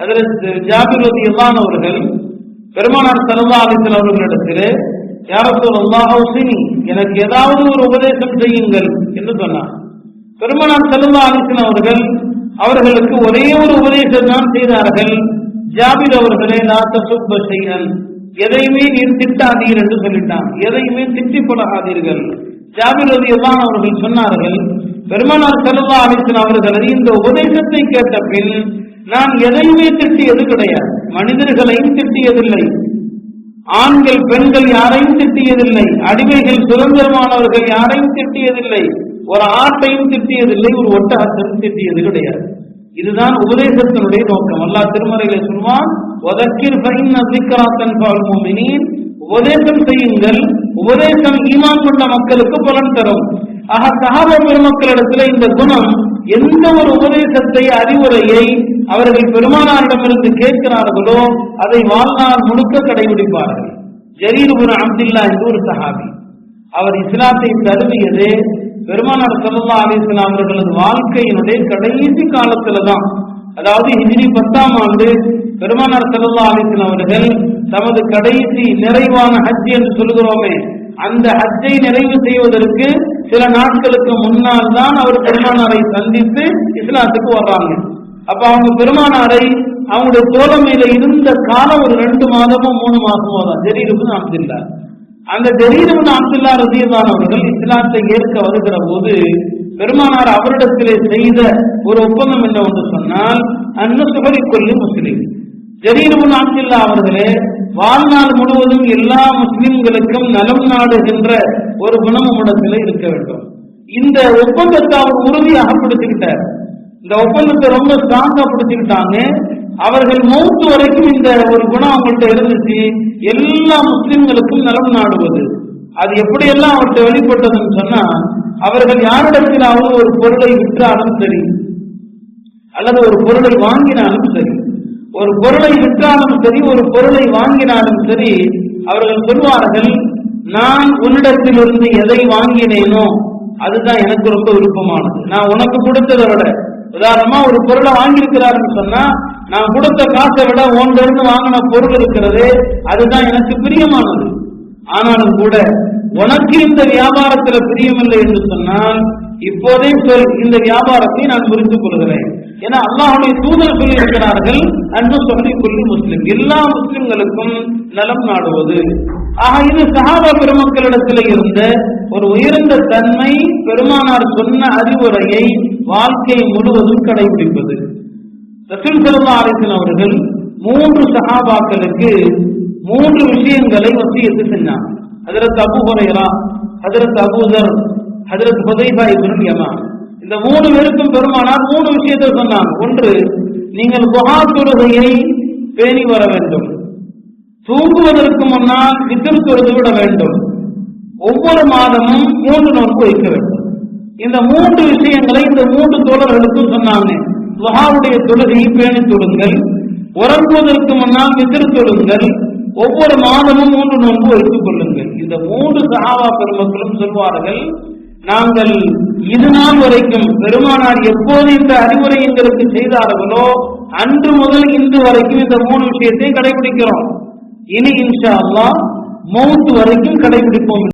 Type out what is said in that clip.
அதில் ஜாபிர் ரதி அவர்கள் பெருமானார் சல்லா அலிசல் அவர்களிடத்திலே யாரத்தோர் அல்லாஹினி எனக்கு ஏதாவது ஒரு உபதேசம் செய்யுங்கள் என்று சொன்னார். பெருமானார் சல்லா அலிசன் அவர்கள் அவர்களுக்கு ஒரே ஒரு உபதேசம் தான் செய்தார்கள். ஜாபிர் அவர்களே நாத்த சுப்ப செய்யன் எதையுமே நீர் திட்டாதீர் என்று சொல்லிட்டான். எதையுமே திட்டி பழகாதீர்கள் ஜாபிர் ரதி அவர்கள் சொன்னார்கள் பெருமானார் சல்லா அலிசன் அவர்களை இந்த உபதேசத்தை கேட்ட பின் நான் எதையுமே திட்டியது கிடையாது. மனிதர்களையும் திட்டியதில்லை. ஆண்கள் பெண்கள் யாரையும் திட்டியதில்லை. அடிமைகள் சுதந்திரமானவர்கள் யாரையும் திட்டியதில்லை. ஒரு ஆட்டையும் திட்டியதில்லை ஒரு ஒட்டகத்தையும் திட்டியது கிடையாது. இதுதான் உபதேசத்தினுடைய நோக்கம். அல்லா திருமறையில சொல்வான் உபதேசம் செய்யுங்கள். உபதேசம் ஈமான் கொண்ட மக்களுக்கு பலன் தரும். ஆக சகாப பெருமக்களிடத்துல இந்த குணம் எந்த ஒரு உபதேசத்தை அறிவுரையை அவர்கள் பெருமானாரிடமிருந்து கேட்கிறார்களோ அதை வாழ்நாள் முழுக்க கடைபிடிப்பார்கள். ஜரீர்புர அப்துல்லா என்று ஒரு சஹாபி. அவர் இஸ்லாத்தை தருவியது பெருமானார் சல்லா அலிஸ்லாம் அவர்களது வாழ்க்கையினுடைய கடைசி காலத்துல தான் அதாவது ஹிஜ்ரி பத்தாம் ஆண்டு பெருமானார் சல்லா அலிஸ்லாம் அவர்கள் தமது கடைசி நிறைவான ஹஜ் என்று சொல்கிறோமே அந்த ஹஜ்ஜை நிறைவு செய்வதற்கு சில நாட்களுக்கு முன்னால் தான் அவர் பெருமானாரை சந்தித்து இஸ்லாத்துக்கு வர்றாங்க. அப்ப அவங்க பெருமானாரை அவங்களுடைய தோழமையில இருந்த காலம் ஒரு ரெண்டு மாதமோ மூணு மாதமோ தான் ஜெரீருபின் அப்துல்லா அந்த ஜெரீருபின் அப்துல்லா ரதியதான் அவர்கள். இஸ்லாத்தை ஏற்க வருகிற போது பெருமானார் அவரிடத்திலே செய்த ஒரு ஒப்பந்தம் என்ன ஒன்று சொன்னால் அன்ன சுகரி கொல்லி முஸ்லீம். ஜரீருபின் அப்துல்லா அவர்களே வாழ்நாள் முழுவதும் எல்லா முஸ்லிம்களுக்கும் நலம் நாடுகின்ற ஒரு குணமும் இடத்துல இருக்க வேண்டும். இந்த ஒப்பந்தத்தை அவர் உறுதியாக கொடுத்துக்கிட்டார் இந்த ஒப்பந்தத்தை ரொம்ப ஸ்ட்ராங்கா பிடிச்சுக்கிட்டாங்க அவர்கள் மௌத்து வரைக்கும் இந்த ஒரு குணம் அவங்கள்ட்ட இருந்துச்சு. எல்லா முஸ்லிம்களுக்கும் நலம் நாடுவது. அது எப்படியெல்லாம் அவர்கிட்ட வெளிப்பட்டதுன்னு சொன்னா அவர்கள் யாரிடத்திலாவது ஒரு பொருளை விற்றாலும் சரி அல்லது ஒரு பொருளை வாங்கினாலும் சரி ஒரு பொருளை விற்றாலும் சரி ஒரு பொருளை வாங்கினாலும் சரி அவர்கள் சொல்வார்கள் நான் உன்னிடத்திலிருந்து எதை வாங்கினேனோ அதுதான் எனக்கு ரொம்ப விருப்பமானது. நான் உனக்கு கொடுத்ததை விட உதாரணமா ஒரு பொருளை வாங்கியிருக்கிறாருன்னு சொன்னா நான் கொடுத்த காசை விட இருந்து வாங்கின பொருள் இருக்கிறது அதுதான் எனக்கு பிரியமானது. ஆனாலும் கூட உனக்கு இந்த வியாபாரத்துல பிரியமில்லை என்று சொன்னால் இப்போதே சொல் இந்த வியாபாரத்தை நான் புரிந்து கொள்கிறேன் ஏன்னா அல்லாஹுடைய தூதர் சொல்லி இருக்கிறார்கள் அன்பு சொல்லி கொள்ளி முஸ்லிம். எல்லா முஸ்லிம்களுக்கும் நலம் நாடுவது. ஆக இது சகாபா பெருமக்களிடத்தில் இருந்த ஒரு உயர்ந்த தன்மை பெருமானார் சொன்ன அறிவுரையை வாழ்க்கை முழுவதும் கடைபிடிப்பது ரசூல் சல்லா அலிசன் அவர்கள் மூன்று சகாபாக்களுக்கு மூன்று விஷயங்களை வசியத்து செஞ்சாங்க. ஹதரத் அபு ஹுரைரா ஹதரத் அபூதர் ஹதரத் ஹுதைபா இப்னு இந்த மூணு பேருக்கும் பெருமானார் மூணு விஷயத்தை சொன்னாங்க. ஒன்று நீங்கள் குஹா தொழுகையை பேணி வர வேண்டும். தூங்குவதற்கு முன்னால் வித்திரு தொழுது விட வேண்டும். ஒவ்வொரு மாதமும் மூன்று நோன்பு வைக்க வேண்டும். இந்த மூன்று விஷயங்களை இந்த மூன்று தோழர்களுக்கும் சொன்னாங்க. குஹாவுடைய தொழுகையை பேணி தொழுங்கள். உறங்குவதற்கு முன்னால் வித்திரு தொழுங்கள். ஒவ்வொரு மாதமும் மூன்று நோன்பு வைத்துக் கொள்ளுங்கள். இந்த மூன்று சகாவா பெருமக்களும் சொல்வார்கள் நாங்கள் இது நாள் வரைக்கும் பெருமானார் எப்போது இந்த அறிவுரை எங்களுக்கு செய்தார்களோ அன்று முதல் இன்று வரைக்கும் இந்த மூணு விஷயத்தை கடைபிடிக்கிறோம். இனி இன்ஷா அல்லா மௌத்து வரைக்கும் கடைபிடிப்போம்.